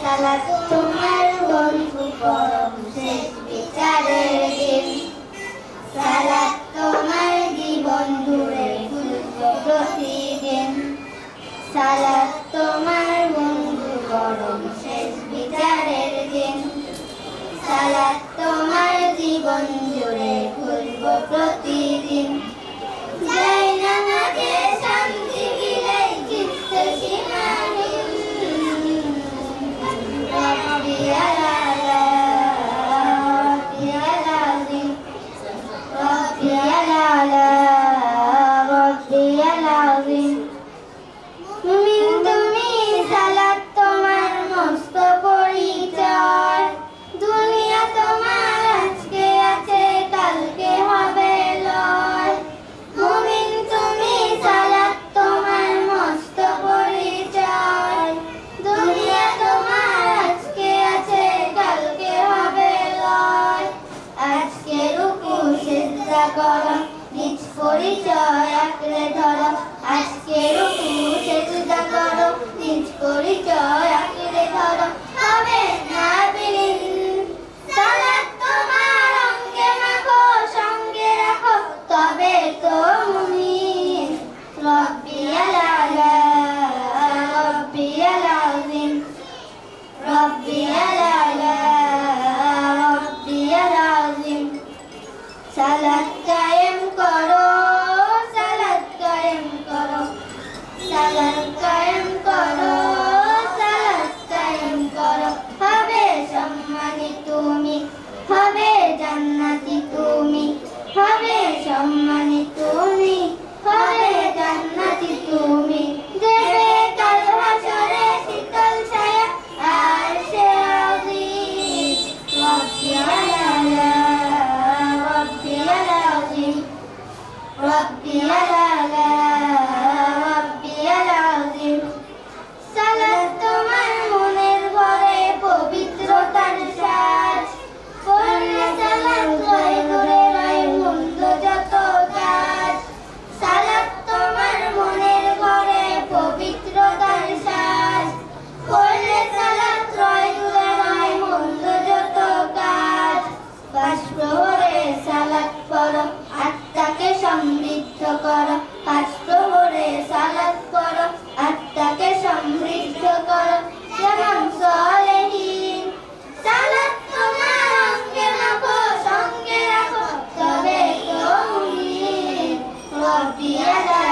সালাত তোমার বন্ধু পরম শেষ বিচারের দিন। সালাত তোমার জীবন জুড়ে গুরুত্ব প্রতিদিন সালাত তোমার বন্ধু পরম শেষ বিচারের দিন। সালাত তোমার জীবন জুড়ে গুরুত্ব প্রতি গরম নিজ পরিচয় আঁকড়ে ধরো আজকের পুরুষে যুদ্ধা করো, নিজ পরিচয় আঁকড়ে ধরো, তবে সঙ্গে তবে তো মুনি রব্বি los días